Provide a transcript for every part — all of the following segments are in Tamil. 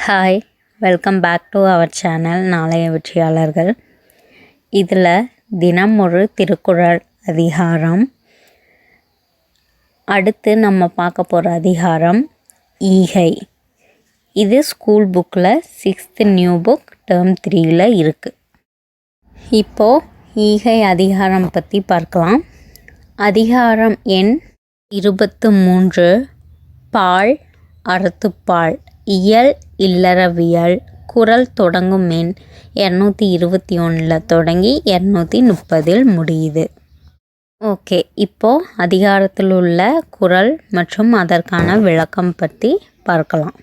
Hi welcome back to our channel நாளைய வெற்றியாளர்கள். இதில் தினம் ஒரு திருக்குறள் அதிகாரம். அடுத்து நம்ம பார்க்க போகிற அதிகாரம் ஈகை. இது ஸ்கூல் புக்கில் சிக்ஸ்த்து நியூ புக் டேர்ம் த்ரீயில் இருக்குது இப்போது ஈகை அதிகாரம் பற்றி பார்க்கலாம். அதிகாரம் எண் இருபத்து மூன்று பால் அறத்துப்பால் இயல் இல்லறவியல் குரல் தொடங்கும் எண் இரநூத்தி இருபத்தி ஒன்றில் தொடங்கி இரநூத்தி முப்பதில் முடியுது. ஓகே இப்போது அதிகாரத்தில் உள்ள குரல் மற்றும் அதற்கான விளக்கம் பற்றி பார்க்கலாம்.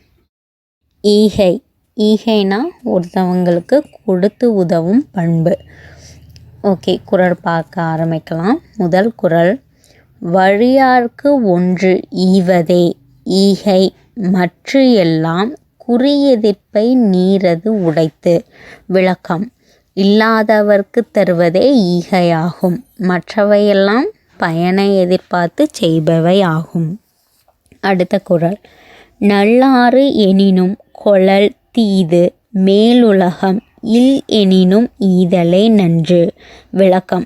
ஈகை. ஈகைனா ஒருத்தவங்களுக்கு கொடுத்து உதவும் பண்பு. ஓகே குரல் பார்க்க ஆரம்பிக்கலாம். முதல் குரல் வழியார்க்கு ஒன்று ஈவதே. ஈகை மற்ற எல்லாம் குறியெதிர்ப்பை நீரது உடைத்து. விளக்கம். இல்லாதவர்க்கு தருவதே ஈகையாகும். மற்றவையெல்லாம் பயனை எதிர்பார்த்து செய்பவை ஆகும் அடுத்த குரல். நல்லாறு எனினும் கொழல் தீது மேலுலகம் இல் எனினும் ஈதலே நன்று. விளக்கம்.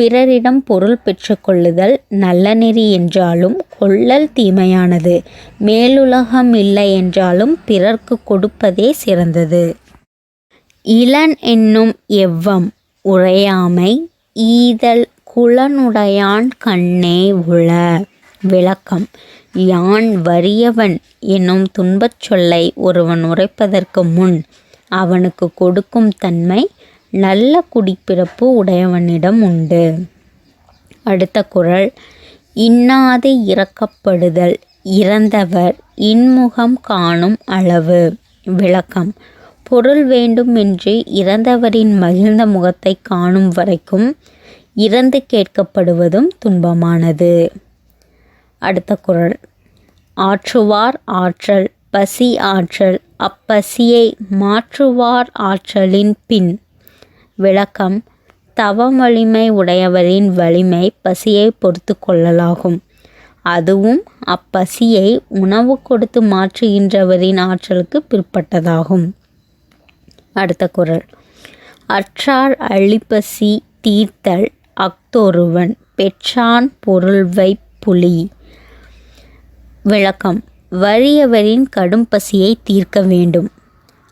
பிறரிடம் பொருள் பெற்றுக்கொள்ளுதல் நல்ல நெறி என்றாலும் கொள்ளல் தீமையானது. மேலுலகம் இல்லை என்றாலும் பிறர்க்கு கொடுப்பதே சிறந்தது. இளன் என்னும் எவ்வம் உரையாமை ஈதல் குலனுடையான் கண்ணே உள. விளக்கம். யான் வறியவன் என்னும் துன்பச் சொல்லை ஒருவன் உரைப்பதற்கு முன் அவனுக்கு கொடுக்கும் தன்மை நல்ல குடிப்பிறப்பு உடையவனிடம் உண்டு. அடுத்த குரல். இன்னாது இறக்கப்படுதல் இறந்தவர் இன்முகம் காணும் அளவு. விளக்கம். பொருள் வேண்டும் என்று இறந்தவரின் மகிழ்ந்த முகத்தை காணும் வரைக்கும் இறந்து கேட்கப்படுவதும் துன்பமானது. அடுத்த குரல். ஆற்றுவார் ஆற்றல் பசி ஆற்றல். அப்பசியை மாற்றுவார் ஆற்றலின் பின். விளக்கம். தவம் வலிமை உடையவரின் வலிமை பசியை பொறுத்து கொள்ளலாகும். அதுவும் அப்பசியை உணவு கொடுத்து மாற்றுகின்றவரின் ஆற்றலுக்கு பிற்பட்டதாகும். அடுத்த குரல். அற்றார் அழிப்பசி தீர்த்தல் அக்தொருவன் பெற்றான் பொருள்வை புலி. விளக்கம். வறியவரின் கடும் பசியை தீர்க்க வேண்டும்.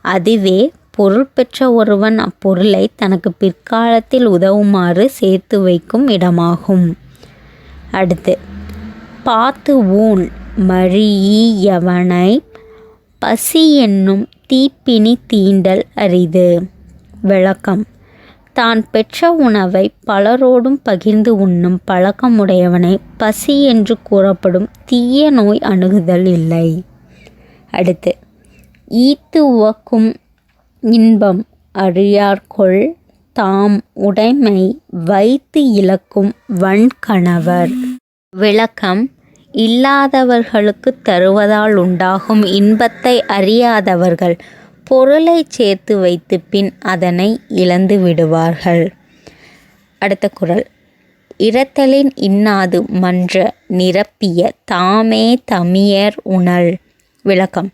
அதுவே பொருள் பெற்ற ஒருவன் அப்பொருளை தனக்கு பிற்காலத்தில் உதவுமாறு சேர்த்து வைக்கும் இடமாகும். அடுத்து பாத்து ஊன் மழியவனை பசி என்னும் தீப்பினி தீண்டல் அரிது. விளக்கம் தான் பெற்ற உணவை பலரோடும் பகிர்ந்து உண்ணும் பழக்கமுடையவனை பசி என்று கூறப்படும் தீய நோய் அணுகுதல் இல்லை. அடுத்து ஈத்து உவக்கும் இன்பம் அறியார்கொள் தாம் உடைமை வைத்து இழக்கும் வன்கணவர் விளக்கம் இல்லாதவர்களுக்கு தருவதால் உண்டாகும் இன்பத்தை அறியாதவர்கள் பொருளை சேர்த்து வைத்து பின் அதனை இழந்து விடுவார்கள். அடுத்த குரல். இரத்தலின் இன்னாது மன்ற நிரப்பிய தாமே தமியர் உணல். விளக்கம்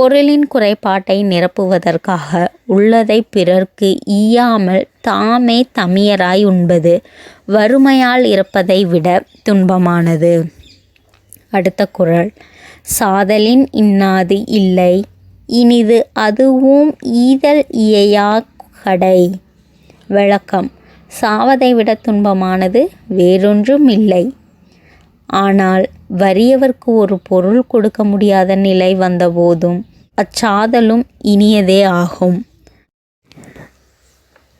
பொருளின் குறைபாட்டை நிரப்புவதற்காக உள்ளதை பிறர்க்கு ஈயாமல் தாமே தமியராய் உண்பது வறுமையால் இருப்பதை விட துன்பமானது. அடுத்த குரல். சாதலின் இன்னாது இல்லை இனிது அதுவும் ஈதல் இயையா கடை. விளக்கம். சாவதை விட துன்பமானது வேறொன்றும் இல்லை. ஆனால் வறியவர்க்கு ஒரு பொருள் கொடுக்க முடியாத நிலை வந்தபோதும் அச்சாதலும் இனியதே ஆகும்.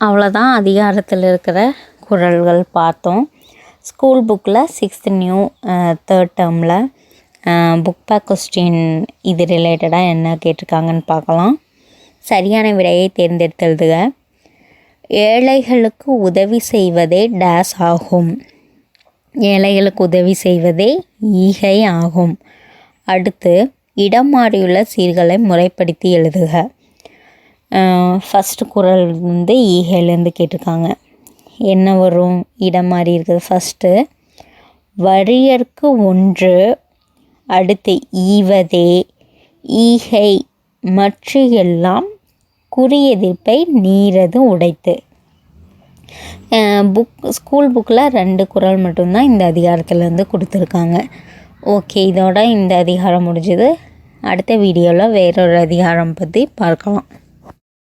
அவ்வளோதான் அதிகாரத்தில் இருக்கிற குரல்கள் பார்த்தோம். ஸ்கூல் புக்கில் சிக்ஸ்த் நியூ தேர்ட் டேர்மில் புக் பேக் கொஸ்டின் இது ரிலேட்டடாக என்ன கேட்டிருக்காங்கன்னு பார்க்கலாம். சரியான விடையை தேர்ந்தெடுத்து ஏழைகளுக்கு உதவி செய்வதே டேஸ் ஆகும். ஏழைகளுக்கு உதவி செய்வதே ஈகை ஆகும். அடுத்து இடம் மாறியுள்ள சீர்களை முறைப்படுத்தி எழுதுக. ஃபஸ்ட்டு குரல் வந்து ஈகையிலேருந்து கேட்டிருக்காங்க. என்ன வரும்? இடம் மாறி இருக்குது. ஃபஸ்ட்டு வரியற்கு ஒன்று அடுத்து ஈவதே. ஈகை மற்ற எல்லாம் குறியெதிர்ப்பை நீரது உடைத்து. புக் ஸ்கூல் புக்கில் ரெண்டு குறள் மட்டும்தான் இந்த அதிகாரத்துலேருந்து கொடுத்துருக்காங்க. ஓகே இதோட இந்த அதிகாரம் முடிஞ்சது. அடுத்த வீடியோவில் வேறொரு அதிகாரம் பற்றி பார்க்கலாம்.